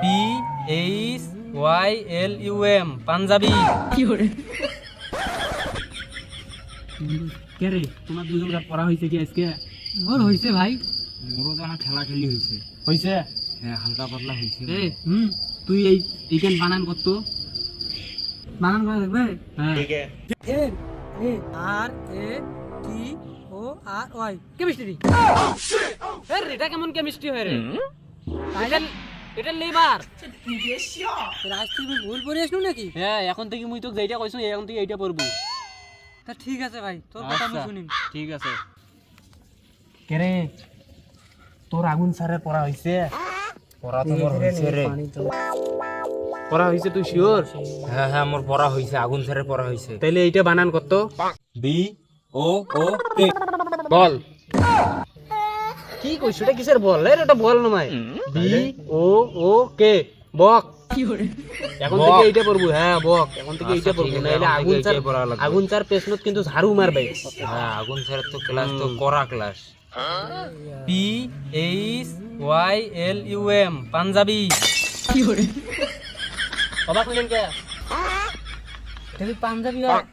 P H Y L U M Punjabi কে রে তোমার দুজনকার পড়া হয়েছে কি আজকে? ওর হয়েছে ভাই। মোরও জানা খেলা খেলি হয়েছে হয়েছে হ্যাঁ হালকা পাতলা হয়েছে এ হুম তুই এই চিকেন বানান করতো বানান করে দেখবে হ্যাঁ। এ এ আর A T O R Y. Chemistry এর এটা কেমন কেমিস্ট্রি হয় রে? এটা এটা রাজ তুই ভুল পড়ে আসলু নাকি? হ্যাঁ এখন থেকে মুই তোকে যেটা কইছো এখন থেকে এইটা পড়ব। তা ঠিক আছে ভাই তোর কথা আমি আচ্ছা, শুনিম ঠিক আছে। কেরে তোর আগুন স্যারের পড়া হইছে? পড়া তো মোর হইছে রে। পড়া হইছে তুই শিওর হ্যাঁ হ্যাঁ মোর পড়া হইছে আগুন স্যারের পড়া হইছে। তাইলে এইটা বানান কত? বি ও ও বল। কি কইছ? এটা কিসের বল? রে এটা বল নমাই বি ও ও কে? বক। এখন থেকে এইটা পড়ব। হ্যাঁ বক। এখন থেকে এইটা পড়ব। ঠিক আছে, নাইলে আগুন স্যার পড়া লাগবে। আগুন স্যার পেছনত কিন্তু ঝাড়ু মারবে। হ্যাঁ আগুন স্যারের তো ক্লাস তো করা class P H Y L U M Punjabi. অবাক হইলেন কে? এটা কি পাঞ্জাবি হয়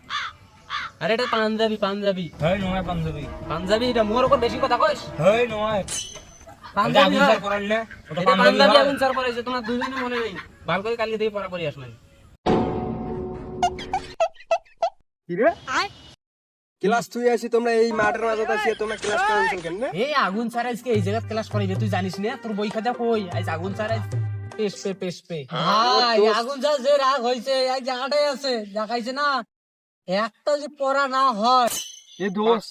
আরে এটা পাঞ্জাবি পাঞ্জাবি। হেই নয় পাঞ্জাবি। পাঞ্জাবি এটা মোর উপর বেশি কথা কইস। হেই নয় পাঞ্জাবি আগুন হয়। স্যার পড়াইলে ওটা পাঞ্জাবি আগুন স্যার পড়াইছে তোমার দুজনে মনে নেই। ভালো করে কালকে থেকে পড়া পড়ি আসবেন ক্লাস তুই আছি তোমরা এই মাঠের মাঝে আছি তোমরা ক্লাস করছ কেন রে? এই আগুন স্যার আজকে এই জায়গায় ক্লাস করাইবে তুই জানিস না? তোর বই খাতা কই? আজ আগুন স্যার আজ পেশ পে পেশ পে। ভাই আগুন যা যে রাগ হয়েছে এক জায়গাটাই আছে দেখাইছে না? একটা যে পড়া না হয়। এ দোষ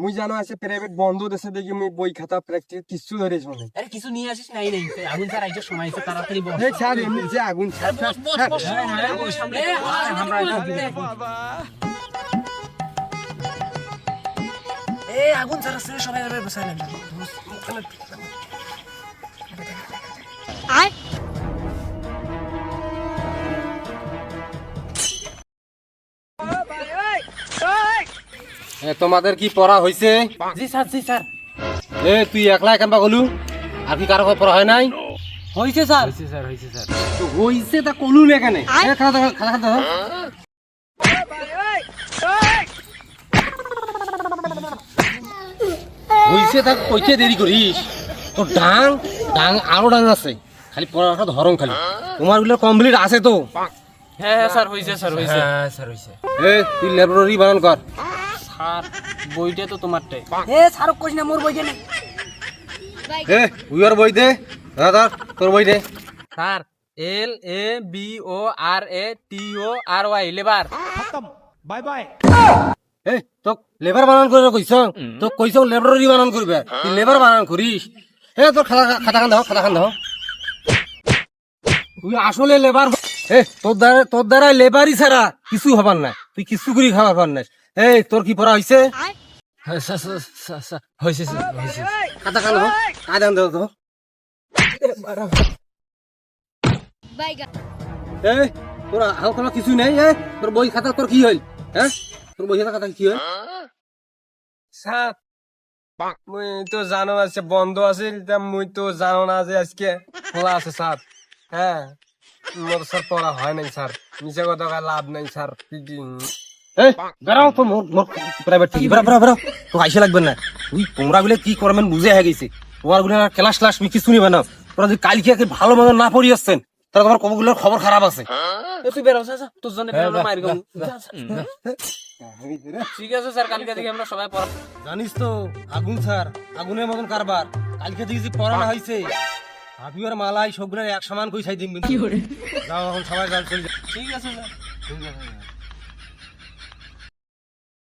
মুই জানো আছে প্রাইভেট বন্ধ দেশে দেখি মুই বই খাতা প্র্যাকটিস কিছু ধরে শুনে আরে কিছু নিয়ে আসিস নাই নাই আগুন স্যার আইছে সময় আছে তাড়াতাড়ি বস। এই স্যার এমনি যে আগুন স্যার বস বস বস। সামনে এই আগুন স্যার সবাই বসাইলেন তোমাদের কি পড়া হইছে? জি স্যার জি স্যার। এ তুই একলা কেনবা গলু আর কি কারও পড়া হয় নাই? হয়েছে স্যার। হইছে স্যার হইছে স্যার। তো হইছে তা কলু না কেন? খাতা দাও, খাতা খাতা দাও। তা কইতে দেরি করিস। তো ডাং ডাং আরও ডাং আছে। খালি পড়াটা ধরম খালি। তোমারগুলো কমপ্লিট আছে তো। হ্যাঁ হ্যাঁ স্যার হইছে স্যার হইছে। হ্যাঁ স্যার হইছে। এ তুই ল্যাবরেটরি বানান কর। স্যার বইটা তো তোমারটাই। এ স্যার কইস না মোর বইকে এ উইয়ার বই দে। দাদা তোর বই দে। Sir L A B O R A T O R Y labour. এ তোক লেবার বানান করে কইছ? তোক কইছ ল্যাবরেটরি বানান করবে। তুই লেবার বানান করিস। এ তোর খাতা খাতা খান দাও খাতা খান দাও। তুই আসলে লেবার এ তোর দ্বারা তোর দ্বারা লেবারই ছাড়া কিছু হবার নাই। তুই কিছু করি খাবার পার নাই। এই তোর কি পড়া হইছে? হ্যাঁ, হইছে হইছে। দাও তো তোর? কোনো কিছু নেই এ? তোর বই খাতা তোর কি হইল? হ্যাঁ? তোর বই খাতা কি হইল? স্যার মুই তো জানো আছে বন্ধ আছে তা মুই তো জানো না যে আজকে খোলা আছে স্যার। হ্যাঁ মোর স্যার পড়া হয় নাই স্যার। মিছে কথা লাভ নাই স্যার। এই বেরাও তো মোর মোর প্রাইভেট থেকে বেরা বেরা বেরা তো আইসে লাগবে না? তুই তোমরা গুলো কি করবেন বুঝে হয়ে গেছে। তোমারগুলো ক্লাস ক্লাস মি কিছু নিবে না তোরা যদি কালকে ভালো মতো না পড়ি আসছেন তাহলে তোমার কবগুলোর খবর খারাপ আছে। তুই বেরো তোর জন্য বেরোনো ঠিক আছে স্যার কালকে থেকে আমরা সবাই পড়া জানিস তো আগুন স্যার আগুনের মতন কারবার। কালকে থেকে যে পড়ানো হয়েছে হাবি আর মালাই সবগুলো এক সমান কই ছাই দিন যাও এখন সবাই চলে ঠিক আছে স্যার ঠিক আছে